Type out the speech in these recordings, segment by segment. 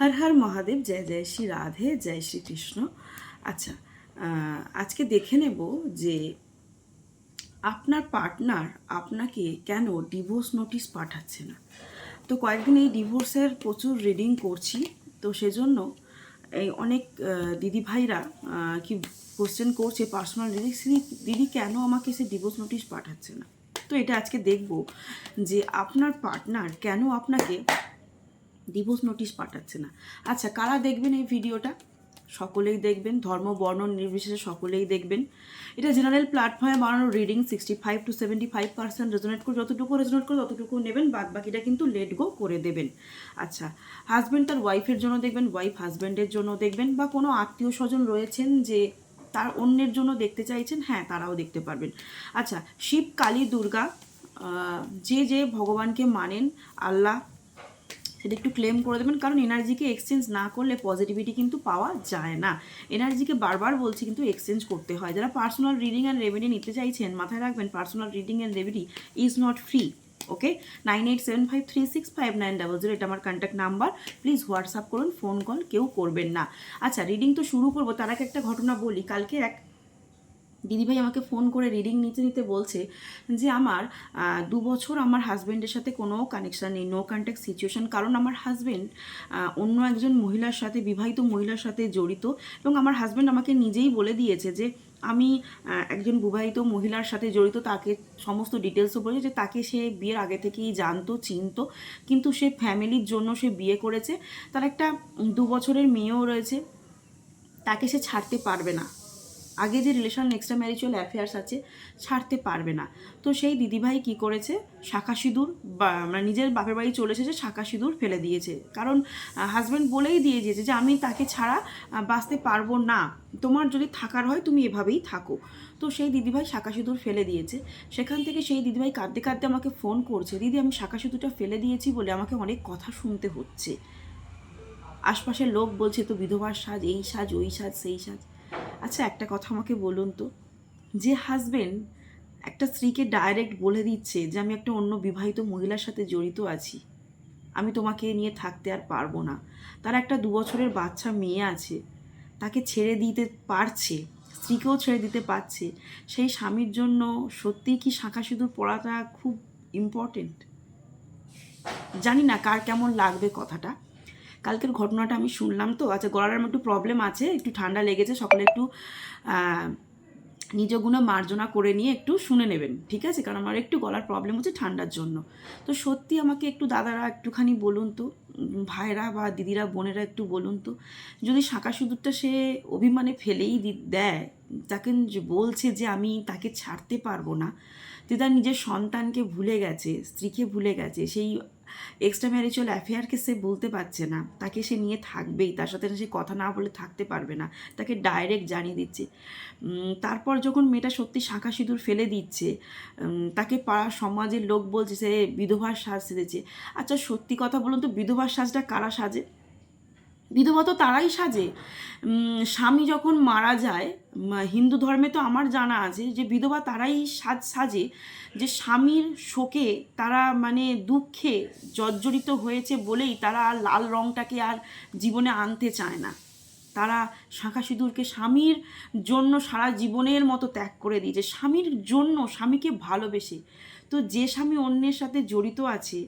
হর হর মহাদেব জয় জয় শ্রী রাধে জয় শ্রী কৃষ্ণ। আচ্ছা আজকে দেখে নেব যে আপনার পার্টনার আপনাকে কেন ডিভোর্স নোটিশ পাঠাচ্ছে না। তো কয়েকদিন এই ডিভোর্সের প্রচুর রিডিং করছি তো সেজন্য এই অনেক আহ, দিদি ভাইরা আহ, কি কোশ্চেন করছে পার্সোনাল রিডিং দিদি কেন আমাকে সে ডিভোর্স নোটিশ পাঠাচ্ছে না? তো এটা আজকে দেখব যে আপনার পার্টনার কেন আপনাকে ডিভোর্স নোটিশ পাঠাচ্ছে না। আচ্ছা কারা দেখবেন এই ভিডিওটা? সকলেই দেখবেন, ধর্ম, বর্ণ, নির্বিশেষে সকলেই দেখবেন। এটা জেনারেল প্ল্যাটফর্মে বানানো reading sixty five to seventy five percent resonate করে যতটুকু রেজোনেট করে ততটুকু নেবেন, বাদ বাকিটা কিন্তু লেট গো করে দেবেন। আচ্ছা হাজব্যান্ড তার ওয়াইফের জন্য দেখবেন ওয়াইফ হাজব্যান্ডের জন্য দেখবেন বা কোনো আত্মীয় স্বজন রয়েছেন যে তার অন্যের জন্য দেখতে চাইছেন হ্যাঁ তারাও দেখতে পারবেন। আচ্ছা শিব, কালী, দুর্গা যে যে ভগবানকে মানেন, আল্লাহ সেটা একটু ক্লেম করে দেবেন। কারণ এনার্জিকে এক্সচেঞ্জ না করলে পজিটিভিটি কিন্তু পাওয়া যায় না। এনার্জিকে বারবার বলছি কিন্তু এক্সচেঞ্জ করতে হয়। যারা পার্সোনাল রিডিং অ্যান্ড রেমেডি নিতে চাইছেন, মাথায় রাখবেন personal reading and remedy is not free okay nine eight seven five three six five nine double zero এটা আমার কন্ট্যাক্ট নাম্বার প্লিজ হোয়াটসঅ্যাপ করুন ফোন কল কেউ করবেন না। আচ্ছা রিডিং তো শুরু করব, তার আগে একটা ঘটনা বলি। কালকে এক দিদিভাই আমাকে ফোন করে রিডিং নিতে নিতে বলছে যে, আমার দু বছর আমার হাজব্যান্ডের সাথে কোনো কানেকশান নেই নো কন্ট্যাক্ট সিচুয়েশন কারণ আমার হাজব্যান্ড অন্য একজন মহিলার সাথে, বিবাহিত মহিলার সাথে জড়িত এবং আমার হাজব্যান্ড আমাকে নিজেই বলে দিয়েছে যে, আমি একজন বিবাহিত মহিলার সাথে জড়িত, তাকে সমস্ত ডিটেলসও বলেছে যে, তাকে সে বিয়ের আগে থেকেই জানতো, চিনতো, কিন্তু সে ফ্যামিলির জন্য সে বিয়ে করেছে, তার একটা দু বছরের মেয়েও রয়েছে, তাকে সে ছাড়তে পারবে না। আগে যে রিলেশন এক্সট্রা ম্যারিচুয়াল অ্যাফেয়ার্স আছে, ছাড়তে পারবে না। তো সেই দিদিভাই কি করেছে? শাখা সিঁদুর বা মানে নিজের বাপের বাড়ি চলে এসেছে, শাখা সিঁদুর ফেলে দিয়েছে। কারণ হাজব্যান্ড বলেই দিয়ে দিয়েছে যে, আমি তাকে ছাড়া বাঁচতে পারব না। তোমার যদি থাকার হয়, তুমি এভাবেই থাকো। তো সেই দিদিভাই শাখা সিঁদুর ফেলে দিয়েছে। সেখান থেকে সেই দিদিভাই কাঁদতে কাঁদতে আমাকে ফোন করছে, দিদি, আমি শাখা সিঁদুরটা ফেলে দিয়েছি বলে আমাকে অনেক কথা শুনতে হচ্ছে। আশপাশের লোক বলছে, তো বিধবার সাজ, এই সাজ, ওই সাজ, সেই সাজ। আচ্ছা একটা কথা আমাকে বলুন তো। যে হাজবেন্ড একটা স্ত্রীকে ডাইরেক্ট বলে দিচ্ছে যে, আমি একটা অন্য বিবাহিত মহিলার সাথে জড়িত আছি। আমি তোমাকে নিয়ে থাকতে আর পারব না। তার একটা দু বছরের বাচ্চা মেয়ে আছে। তাকে ছেড়ে দিতে পারছে, স্ত্রীকেও ছেড়ে দিতে পারছে। সেই স্বামীর জন্য সত্যিই কি শাঁখা সিঁদুর পড়াটা খুব ইম্পর্টেন্ট জানি না কার কেমন লাগবে কথাটা। কালকের ঘটনাটা আমি শুনলাম তো। আচ্ছা গলার আমার একটু প্রবলেম আছে, একটু ঠান্ডা লেগেছে, সকলে একটু নিজ মার্জনা করে নিয়ে একটু শুনে নেবেন, ঠিক আছে? কারণ আমার একটু গলার প্রবলেম হচ্ছে ঠান্ডার জন্য। তো সত্যি আমাকে একটু দাদারা একটুখানি বলুন তো ভাইরা বা দিদিরা, বোনেরা একটু বলুন তো, যদি শাঁখা সিঁদুরটা সে অভিমানে ফেলেই দেয়, তাকে বলছে যে আমি তাকে ছাড়তে পারব না, যে তার নিজের সন্তানকে ভুলে গেছে, স্ত্রীকে ভুলে গেছে, সেই এক্সট্রা ম্যারিচুয়াল অ্যাফেয়ারকে সে বলতে পারছে না। তাকে সে নিয়ে থাকবেই। তার সাথে সে কথা না বলে থাকতে পারবে না। তাকে ডাইরেক্ট জানিয়ে দিচ্ছে। তারপর যখন মেয়েটা সত্যি শাঁখা সিঁদুর ফেলে দিচ্ছে তাকে পাড়া সমাজের লোক বলছে সে বিধবার সাজ সেজেছে। আচ্ছা সত্যি কথা বলুন তো, বিধবার সাজটা কারা সাজে? বিধবা তো তারাই সাজে। স্বামী যখন মারা যায় হিন্দু ধর্মে তো আমার জানা আছে যে বিধবা তারাই সাজ, সাজে। যে স্বামীর শোকে তারা মানে দুঃখে জর্জরিত হয়েছে বলেই তারা আর লাল রঙটাকে আর জীবনে আনতে চায় না। তারা শাঁখা সিঁদুরকে স্বামীর জন্য সারা জীবনের মতো ত্যাগ করে দিয়েছে। স্বামীর জন্য স্বামীকে ভালোবেসে। তো যে স্বামী অন্যের সাথে জড়িত আছে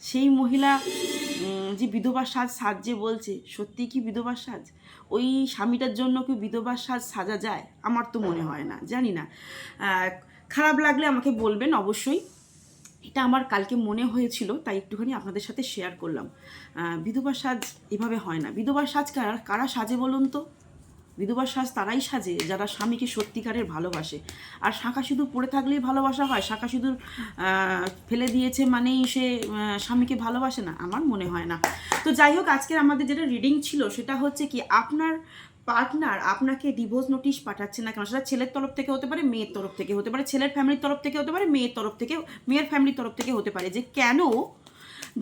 সেই মহিলা যে বিধবার সাজ সাজছে বলছে সত্যি কি বিধবার সাজ? ওই স্বামীটার জন্য কি বিধবার সাজ সাজা যায়? আমার তো মনে হয় না জানি না। খারাপ লাগলে আমাকে বলবেন অবশ্যই। এটা আমার কালকে মনে হয়েছিল তাই একটুখানি আপনাদের সাথে শেয়ার করলাম। আহ, বিধবা সাজ এভাবে হয় না। বিধবা সাজ কারা কারা সাজে বলুন তো? বিধবা সাজ তারাই সাজে, যারা স্বামীকে সত্যিকারের ভালোবাসে। আর শাঁখা সিঁদুর পড়ে থাকলেই ভালোবাসা হয়, শাঁখা সিঁদুর ফেলে দিয়েছে মানেই সে স্বামীকে ভালোবাসে না, আমার মনে হয় না। তো যাই হোক, আজকের আমাদের যেটা রিডিং ছিল সেটা হচ্ছে কি, আপনার পার্টনার আপনাকে ডিভোর্স নোটিশ পাঠাচ্ছে না কেন? সেটা ছেলের তরফ থেকে হতে পারে, মেয়ের তরফ থেকে হতে পারে, ছেলের ফ্যামিলির তরফ থেকে হতে পারে, মেয়ের তরফ থেকে, মেয়ের ফ্যামিলির তরফ থেকে হতে পারে। যে কেন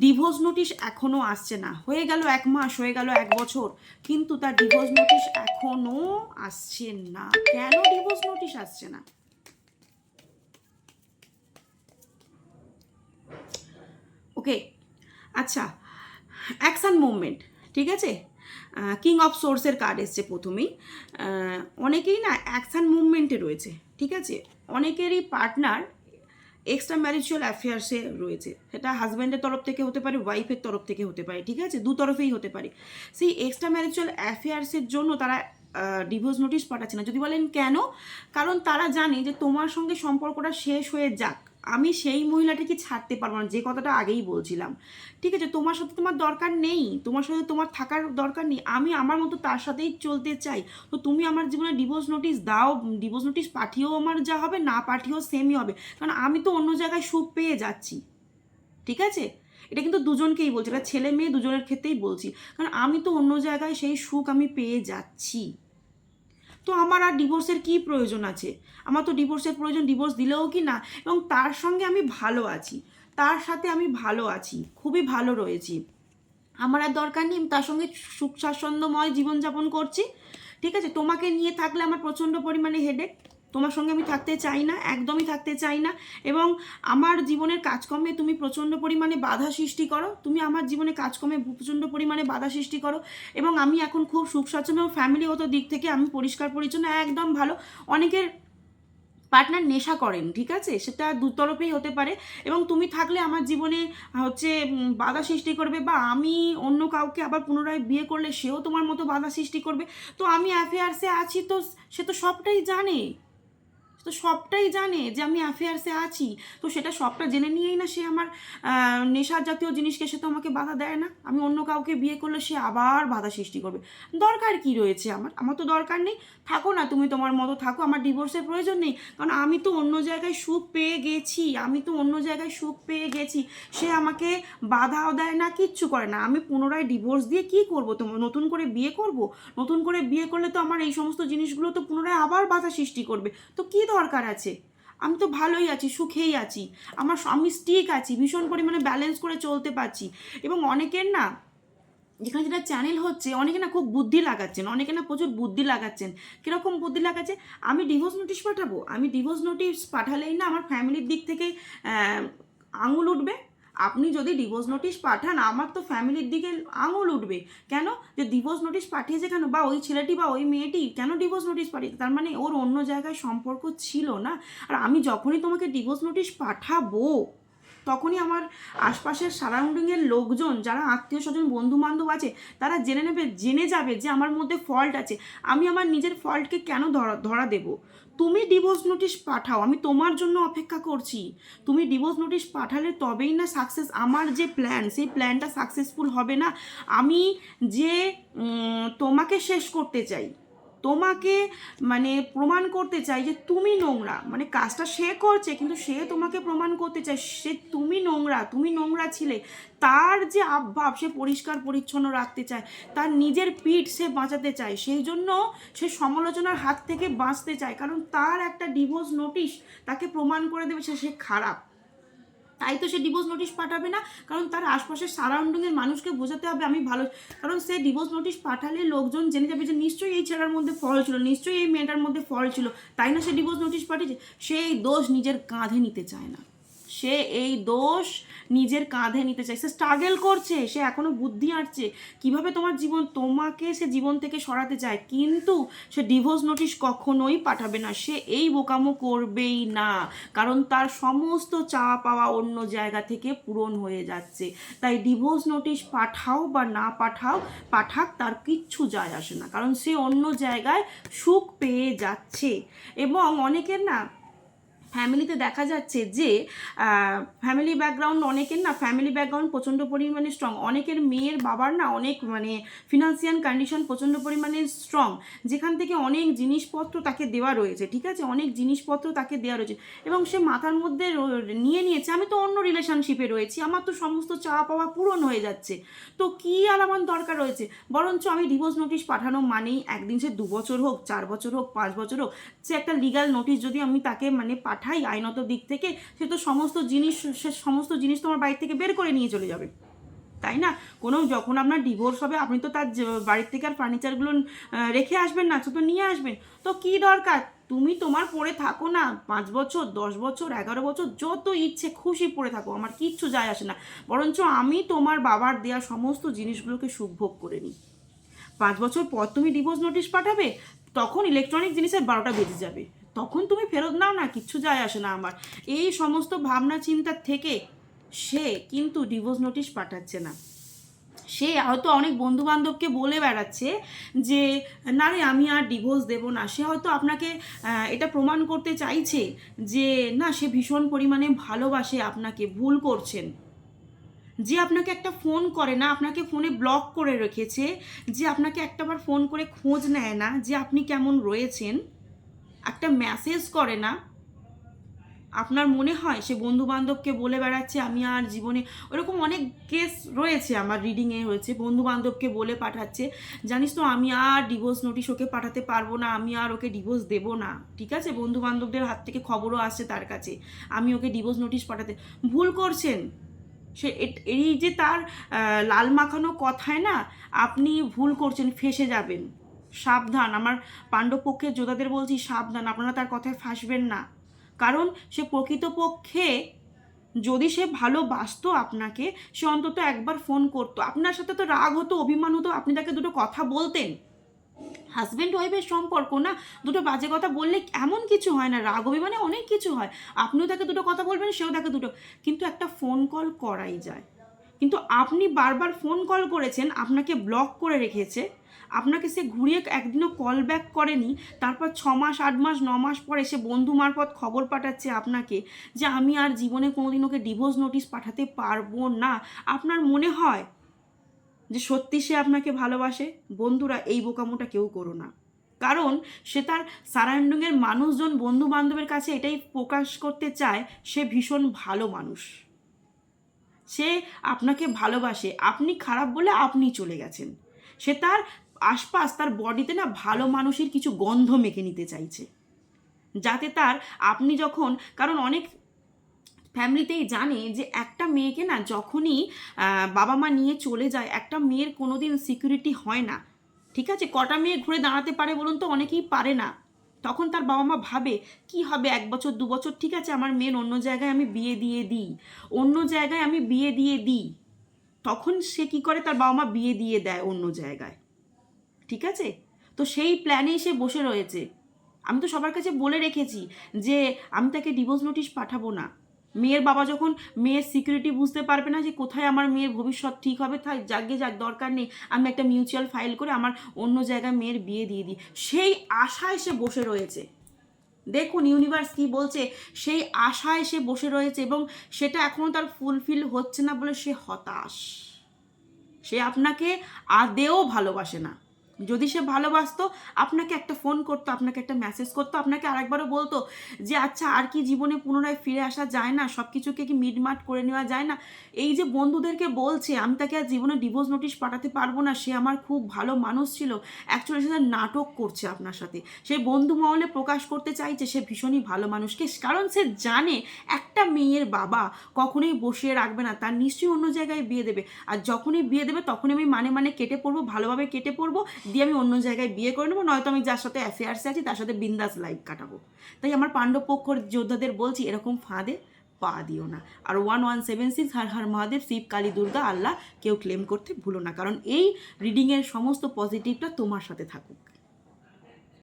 ডিভোর্স নোটিশ এখনও আসছে না। হয়ে গেল এক মাস, হয়ে গেল এক বছর, কিন্তু তার ডিভোর্স নোটিশ এখনও আসছে না। কেন ডিভোর্স নোটিশ আসছে না? ওকে আচ্ছা অ্যাকশান মুভমেন্ট ঠিক আছে? কিং অফ সোর্সের কার্ড এসছে প্রথমেই। অনেকেই না অ্যাকশান মুভমেন্টে রয়েছে, ঠিক আছে? অনেকেরই পার্টনার এক্সট্রা ম্যারিচুয়াল অ্যাফেয়ার্সে রয়েছে। সেটা হাজব্যান্ডের তরফ থেকে হতে পারে ওয়াইফের তরফ থেকে হতে পারে, ঠিক আছে? দু তরফেই হতে পারে। সেই এক্সট্রা ম্যারিচুয়াল অ্যাফেয়ার্সের জন্য তারা ডিভোর্স নোটিশ পাঠাচ্ছে না। যদি বলেন কেন? কারণ তারা জানে যে তোমার সঙ্গে সম্পর্কটা শেষ হয়ে যাক। আমি সেই মহিলাটিকে ছাড়তে পারব না, যে কথাটা আগেই বলছিলাম। ঠিক আছে, তোমার সাথে তোমার দরকার নেই, তোমার সাথে তোমার থাকার দরকার নেই, আমি আমার মতো তার সাথেই চলতে চাই। তো তুমি আমার জীবনে ডিভোর্স নোটিশ দাও ডিভোর্স নোটিশ পাঠিয়েও আমার যা হবে, না পাঠিয়েও সেমই হবে। কারণ আমি তো অন্য জায়গায় সুখ পেয়ে যাচ্ছি। ঠিক আছে? এটা কিন্তু দুজনকেই বলছি, এটা ছেলে মেয়ে দুজনের ক্ষেত্রেই বলছি। কারণ আমি তো অন্য জায়গায় সেই সুখ আমি পেয়ে যাচ্ছি। তো আমার আর ডিভোর্সের কী প্রয়োজন আছে? আমার তো ডিভোর্সের প্রয়োজন ডিভোর্স দিলেও কি না? এবং তার সঙ্গে আমি ভালো আছি। তার সাথে আমি ভালো আছি, খুবই ভালো রয়েছি। আমার আর দরকার নেই তার সঙ্গে সুখ স্বাচ্ছন্দ্যময় জীবনযাপন করছি। ঠিক আছে? তোমাকে নিয়ে থাকলে আমার প্রচণ্ড পরিমাণে হেডেক তোমার সঙ্গে আমি থাকতে চাই না, একদমই থাকতে চাই না এবং আমার জীবনের কাজকর্মে তুমি প্রচণ্ড পরিমাণে বাধা সৃষ্টি করো, তুমি আমার জীবনে কাজকর্মে প্রচণ্ড পরিমাণে বাধা সৃষ্টি করো এবং আমি এখন খুব সুখ স্বাচ্ছন্দ্য এবং ফ্যামিলিগত দিক থেকে আমি পরিষ্কার পরিচ্ছন্ন, একদম ভালো। অনেকের পার্টনার নেশা করেন, ঠিক আছে? সেটা দুতরফেই হতে পারে এবং তুমি থাকলে আমার জীবনে হচ্ছে বাধা সৃষ্টি করবে বা আমি অন্য কাউকে আবার পুনরায় বিয়ে করলে সেও তোমার মতো বাধা সৃষ্টি করবে। তো আমি অ্যাফেয়ার্সে আছি তো সে তো সবটাই জানে। তো সবটাই জানে যে আমি অ্যাফেয়ার্সে আছি। তো সেটা সবটা জেনে নিয়েই না সে আমার নেশার জাতীয় জিনিসকে সে তো আমাকে বাধা দেয় না। আমি অন্য কাউকে বিয়ে করলে সে আবার বাধা সৃষ্টি করবে। দরকার কি রয়েছে আমার? আমার তো দরকার নেই। থাকো না, তুমি তোমার মতো থাকো। আমার ডিভোর্সের প্রয়োজন নেই। কারণ আমি তো অন্য জায়গায় সুখ পেয়ে গেছি। আমি তো অন্য জায়গায় সুখ পেয়ে গেছি। সে আমাকে বাধাও দেয় না, কিচ্ছু করে না। আমি পুনরায় ডিভোর্স দিয়ে কি করব? তো নতুন করে বিয়ে করব? নতুন করে বিয়ে করলে তো আমার এই সমস্ত জিনিসগুলো তো পুনরায় আবার বাধা সৃষ্টি করবে। তো কি দরকার আছে। আমি তো ভালোই আছি, সুখেই আছি। আমার আমি স্টিক আছি, ভীষণ পরিমাণে ব্যালেন্স করে চলতে পারছি। এবং অনেকের না, যেখানে যেটা চ্যানেল হচ্ছে, অনেকে না খুব বুদ্ধি লাগাচ্ছেন, অনেকে না প্রচুর বুদ্ধি লাগাচ্ছেন। কীরকম বুদ্ধি লাগাচ্ছে? আমি ডিভোর্স নোটিশ পাঠাবো? আমি ডিভোর্স নোটিশ পাঠালেই না আমার ফ্যামিলির দিক থেকে আঙুল উঠবে? আপনি যদি ডিভোর্স নোটিশ পাঠান, আমার তো ফ্যামিলির দিকে আঙুল উঠবে। কেন? যে ডিভোর্স নোটিশ পাঠিয়েছে কেন? বা ওই ছেলেটি বা ওই মেয়েটি কেন ডিভোর্স নোটিশ পাঠিয়েছে? তার মানে ওর অন্য জায়গায় সম্পর্ক ছিল না। আর আমি যখনই তোমাকে ডিভোর্স নোটিশ পাঠাবো তখনই আমার আশপাশের সারাউন্ডিংয়ের লোকজন, যারা আত্মীয় স্বজন বন্ধু বান্ধব আছে, তারা জেনে নেবে, জেনে যাবে যে আমার মধ্যে ফল্ট আছে। আমি আমার নিজের ফল্টকে কেন ধরা ধরা দেবো? তুমি ডিভোর্স নোটিশ পাঠাও, আমি তোমার জন্য অপেক্ষা করছি। তুমি ডিভোর্স নোটিশ পাঠালে তবেই না সাকসেস আমার যে প্ল্যান সেই প্ল্যানটা সাকসেসফুল হবে না। আমি যে তোমাকে শেষ করতে চাই। তোমাকে মানে প্রমাণ করতে চাই যে তুমি নোংরা। মানে কাজটা সে করছে, কিন্তু সে তোমাকে প্রমাণ করতে চায়, সে তুমি নোংরা তুমি নোংরা ছিলে। তার যে আবভাব সে পরিষ্কার পরিচ্ছন্ন রাখতে চায়, তার নিজের পিঠ সে বাঁচাতে চায়, সেই জন্য সে সমালোচনার হাত থেকে বাঁচতে চায়। কারণ তার একটা ডিভোর্স নোটিশ তাকে প্রমাণ করে দেবে সে সে খারাপ। তাই তো সে ডিভোর্স নোটিশ পাঠাবে না, কারণ তার আশপাশের সারাউন্ডিংয়ের মানুষকে বোঝাতে হবে আমি ভালো। কারণ সে ডিভোর্স নোটিশ পাঠালে লোকজন জেনে যাবে যে নিশ্চয়ই এই ছেলের মধ্যে ফল ছিল, নিশ্চয়ই এই মেয়েটার মধ্যে ফল ছিল। তাই না সে ডিভোর্স নোটিশ পাঠিয়েছে? সেই দোষ নিজের কাঁধে নিতে চায় না। সে এই দোষ নিজের কাঁধে নিতে চায় সে স্ট্রাগল করছে, সে এখনও বুদ্ধি আঁটছে। কীভাবে তোমার জীবন, তোমাকে সে জীবন থেকে সরাতে চায়? কিন্তু সে ডিভোর্স নোটিশ কখনোই পাঠাবে না, সে এই বোকামো করবেই না। কারণ তার সমস্ত চাওয়া পাওয়া অন্য জায়গা থেকে পূরণ হয়ে যাচ্ছে। তাই ডিভোর্স নোটিশ পাঠাও বা না পাঠাও, পাঠাক, তার কিচ্ছু যায় আসে না। কারণ সে অন্য জায়গায় সুখ পেয়ে যাচ্ছে। এবং অনেকের না ফ্যামিলিতে দেখা যাচ্ছে যে ফ্যামিলি ব্যাকগ্রাউন্ড অনেকের না ফ্যামিলি ব্যাকগ্রাউন্ড প্রচণ্ড পরিমাণে স্ট্রং অনেকের মেয়ের বাবার না অনেক মানে ফিনান্সিয়াল কন্ডিশন প্রচণ্ড পরিমাণে স্ট্রং যেখান থেকে অনেক জিনিসপত্র তাকে দেওয়া রয়েছে, ঠিক আছে? অনেক জিনিসপত্র তাকে দেওয়া রয়েছে এবং সে মাথার মধ্যে নিয়ে নিয়েছে। আমি তো অন্য রিলেশনশিপে রয়েছি, আমার তো সমস্ত চাওয়া পাওয়া পূরণ হয়ে যাচ্ছে। তো কি আর আমার দরকার রয়েছে? বরঞ্চ আমি ডিভোর্স নোটিশ পাঠানো মানেই একদিন সে দু বছর হোক, চার বছর হোক, পাঁচ বছর হোক, সে একটা লিগাল নোটিশ যদি আমি তাকে মানে পাঠাই আইনত দিক থেকে সে তো সমস্ত জিনিস, সে সমস্ত জিনিস তোমার বাড়ি থেকে বের করে নিয়ে চলে যাবে। তাই না? কোনো যখন আপনার ডিভোর্স হবে, আপনি তো তার বাড়ির থেকে আর ফার্নিচারগুলো রেখে আসবেন না তো নিয়ে আসবেন। তো কি দরকার? তুমি তোমার পড়ে থাকো না, পাঁচ বছর, দশ বছর, এগারো বছর, যত ইচ্ছে খুশি পড়ে থাকো, আমার কিচ্ছু যায় আসে না। বরঞ্চ আমি তোমার বাবার দেওয়া সমস্ত জিনিসগুলোকে সুভোগ করে নিই। পাঁচ বছর পর তুমি ডিভোর্স নোটিশ পাঠাবে, তখন ইলেকট্রনিক জিনিসের বারোটা বেজে যাবে। তখন তুমি ফেরত নাও না, কিচ্ছু যায় আসে না আমার। এই সমস্ত ভাবনা চিন্তার থেকে সে কিন্তু ডিভোর্স নোটিশ পাঠাচ্ছে না। সে হয়তো অনেক বন্ধু বান্ধবকে বলে বেড়াচ্ছে যে, না রে, আমি আর ডিভোর্স দেব না। সে হয়তো আপনাকে এটা প্রমাণ করতে চাইছে যে, না, সে ভীষণ পরিমাণে ভালোবাসে আপনাকে, ভুল করছেন। যে আপনাকে একটা ফোন করে না, আপনাকে ফোনে ব্লক করে রেখেছে, যে আপনাকে একটাবার ফোন করে খোঁজ নেয় না যে আপনি কেমন রয়েছেন। একটা মেসেজ করে না। আপনার মনে হয় সে বন্ধু বান্ধবকে বলে বেড়াচ্ছে, আমি আর জীবনে ওরকম অনেক কেস রয়েছে আমার রিডিংয়ে হয়েছে। বন্ধু বান্ধবকে বলে পাঠাচ্ছে, জানিস তো আমি আর ডিভোর্স নোটিশ ওকে পাঠাতে পারব না, আমি আর ওকে ডিভোর্স দেবো না। ঠিক আছে? বন্ধু বান্ধবদের হাত থেকে খবরও আসছে তার কাছে, আমি ওকে ডিভোর্স নোটিশ পাঠাতে ভুল করছেন। সে এই যে তার লাল মাখানো কথায় না, আপনি ভুল করছেন, ফেসে যাবেন। সাবধান। আমার পাণ্ডবপক্ষের যোদ্ধাদের বলছি সাবধান, আপনারা তার কথায় ফাঁসবেন না। কারণ সে প্রকৃতপক্ষে যদি সে ভালোবাসতো আপনাকে, সে অন্তত একবার ফোন করতো। আপনার সাথে তো রাগ হতো, অভিমান হতো, আপনি তাকে দুটো কথা বলতেন। হাজব্যান্ড ওয়াইফের সম্পর্ক না, দুটো বাজে কথা বললে এমন কিছু হয় না, রাগ, অভিমানে অনেক কিছু হয়। আপনিও তাকে দুটো কথা বলবেন, সেও তাকে দুটো। কিন্তু একটা ফোন কল করাই যায়। কিন্তু আপনি বারবার ফোন কল করেছেন, আপনাকে ব্লক করে রেখেছে। আপনাকে সে ঘুরিয়ে একদিনও কল ব্যাক করেনি, তারপর ছ মাস, আট মাস, ন মাস পরে সে বন্ধু মারফত খবর পাঠাচ্ছে আপনাকে যে আমি আর জীবনে কোনোদিন ওকে ডিভোর্স নোটিশ পাঠাতে পারব না। আপনার মনে হয় যে সত্যি সে আপনাকে ভালোবাসে? বন্ধুরা, এই বোকামোটা কেউ করো না। কারণ সে তার সারাউন্ডিংয়ের মানুষজন বন্ধু বান্ধবের কাছে এটাই প্রকাশ করতে চায়, সে ভীষণ ভালো মানুষ। সে আপনাকে ভালোবাসে। আপনি খারাপ বলে আপনি চলে গেছেন। সে তার আশপাশ তার বডিতে না ভালো মানুষের কিছু গন্ধ মেখে নিতে চাইছে। যাতে তার, আপনি যখন, কারণ অনেক ফ্যামিলিতেই জানে যে একটা মেয়েকে না যখনই বাবা মা নিয়ে চলে যায়, একটা মেয়ের কোনো দিন সিকিউরিটি হয় না। ঠিক আছে? কটা মেয়ে ঘুরে দাঁড়াতে পারে বলুন তো? অনেকেই পারে না। তখন তার বাবা মা ভাবে, কি হবে এক বছর, দু বছর? ঠিক আছে, আমার মেয়ের অন্য জায়গায় আমি বিয়ে দিয়ে দিই। অন্য জায়গায় আমি বিয়ে দিয়ে দিই। তখন সে কি করে? তার বাবা মা বিয়ে দিয়ে দেয় অন্য জায়গায়। ঠিক আছে? তো সেই প্ল্যানেই সে বসে রয়েছে। আমি তো সবার কাছে বলে রেখেছি যে, আমি তাকে ডিভোর্স নোটিশ পাঠাবো না। মেয়ের বাবা যখন মেয়ের সিকিউরিটি বুঝতে পারবে না যে কোথায় আমার মেয়ের ভবিষ্যৎ ঠিক হবে, তাই যাকে যাক দরকার নেই, আমি একটা মিউচুয়াল ফাইল করে আমার অন্য জায়গায় মেয়ের বিয়ে দিয়ে দিই। সেই আশায় সে বসে রয়েছে। দেখুন ইউনিভার্স কি বলছে, সেই আশায় সে বসে রয়েছে এবং সেটা এখনও তার ফুলফিল হচ্ছে না বলে সে হতাশ। সে আপনাকে আদেও ভালোবাসে না। যদি সে ভালোবাসতো, আপনাকে একটা ফোন করতো, আপনাকে একটা মেসেজ করতো, আপনাকে আরেকবারও বলতো যে আচ্ছা আর কি জীবনে পুনরায় ফিরে আসা যায় না? সব কিছুকে কি মিটমাট করে নেওয়া যায় না? এই যে বন্ধুদেরকে বলছে, আমি তাকে আর জীবনে ডিভোর্স নোটিশ পাঠাতে পারব না। সে আমার খুব ভালো মানুষ ছিল। অ্যাকচুয়ালি সে নাটক করছে আপনার সাথে। সে বন্ধু মহলে প্রকাশ করতে চাইছে। সে ভীষণই ভালো মানুষকে। কারণ সে জানে একটা মেয়ের বাবা কখনোই বসিয়ে রাখবে না। তার নিশ্চয়ই অন্য জায়গায় বিয়ে দেবে। আর যখনই বিয়ে দেবে, তখনই আমি মানে মানে কেটে পড়ব ভালোভাবে কেটে পড়ব দিয়ে আমি অন্য জায়গায় বিয়ে করে নেব, নয়তো আমি যার সাথে অ্যাফেয়ার্সে আছি, তার সাথে বিন্দাস লাইফ কাটাবো। তাই আমার পাণ্ডব পক্ষর যোদ্ধাদের বলছি, এরকম ফাঁদে পা দিও না। আর ওয়ান ওয়ান সেভেন সিক্স হার হার মহাদেব, শিব, কালী, দুর্গা, আল্লাহ, কেউ ক্লেম করতে ভুলো না। কারণ এই রিডিংয়ের সমস্ত পজিটিভটা তোমার সাথে থাকুক।